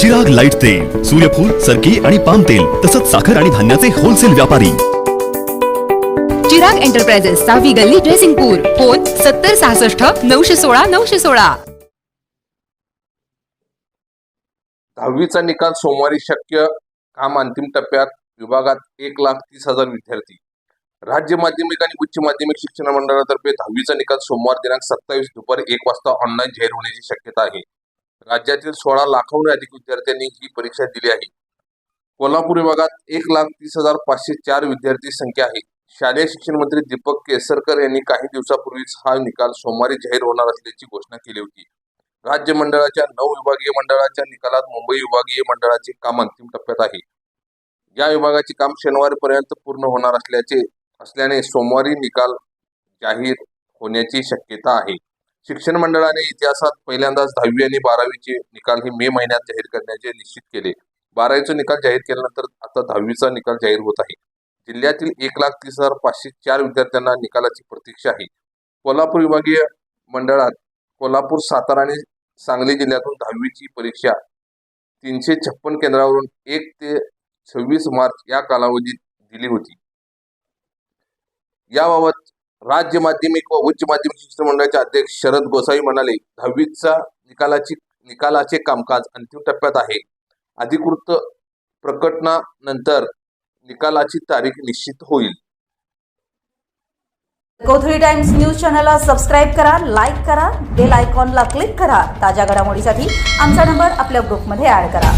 Chirag light तेल सूर्यफूल सरकी आणि पाम तेल तसंच साखर आणि धान्याचे होलसेल व्यापारी. चिराग एंटरप्राइजेस सहावी गल्ली ड्रेसिंगपूर फोन सत्तर सहासष्ट नऊशे सोळा नऊशे सोळा. दहावीचा निकाल सोमवारी शक्य काम अंतिम टप्प्यात विभागात एक लाख तीस हजार विद्यार्थी. राज्य माध्यमिक आणि उच्च माध्यमिक शिक्षण मंडळातर्फे दहावीचा निकाल सोमवार दिनांक सत्तावीस दुपारी एक वाजता ऑनलाईन जाहीर होण्याची शक्यता आहे. राज्यातील सोळा लाखाहून अधिक विद्यार्थ्यांनी ही परीक्षा दिली आहे. कोल्हापूर विभागात एक लाख तीस हजार पाचशे चार विद्यार्थी संख्या आहे. शालेय शिक्षण मंत्री दीपक केसरकर यांनी काही दिवसापूर्वीच हा निकाल सोमवारी जाहीर होणार असल्याची घोषणा केली होती. राज्य मंडळाच्या नऊ विभागीय मंडळाच्या निकालात मुंबई विभागीय मंडळाचे काम अंतिम टप्प्यात आहे. या विभागाचे काम शनिवारपर्यंत पूर्ण होणार असल्याचे असल्याने सोमवारी निकाल जाहीर होण्याची शक्यता आहे. शिक्षण मंडळाने इतिहासात पहिल्यांदाच दहावी आणि बारावीचे निकाल हे मे महिन्यात जाहीर करण्याचे निश्चित केले. बारावीचा निकाल जाहीर केल्यानंतर आता दहावीचा निकाल जाहीर होत आहे. जिल्ह्यातील एक लाख तीस हजार पाचशे चार विद्यार्थ्यांना निकालाची प्रतीक्षा आहे. कोल्हापूर विभागीय मंडळात कोल्हापूर सातारा आणि सांगली जिल्ह्यातून दहावीची परीक्षा तीनशे छप्पन केंद्रावरून एक ते सव्वीस मार्च या कालावधीत दिली होती. याबाबत राज्य माध्यमिक व उच्च माध्यमिक शिक्षण मंडळाचे अध्यक्ष शरद गोसावी म्हणाले दहावीचा निकालाची निकालाचे कामकाज अंतिम टप्प्यात आहे. अधिकृत प्रकटनानंतर निकालाची तारीख निश्चित होईल. कोथळी टाइम्स न्यूज चॅनलला सबस्क्राईब करा लाईक करा बेल आयकॉनला क्लिक करा. ताज्या घडामोडीसाठी आमचा नंबर आपल्या ग्रुपमध्ये ऍड करा.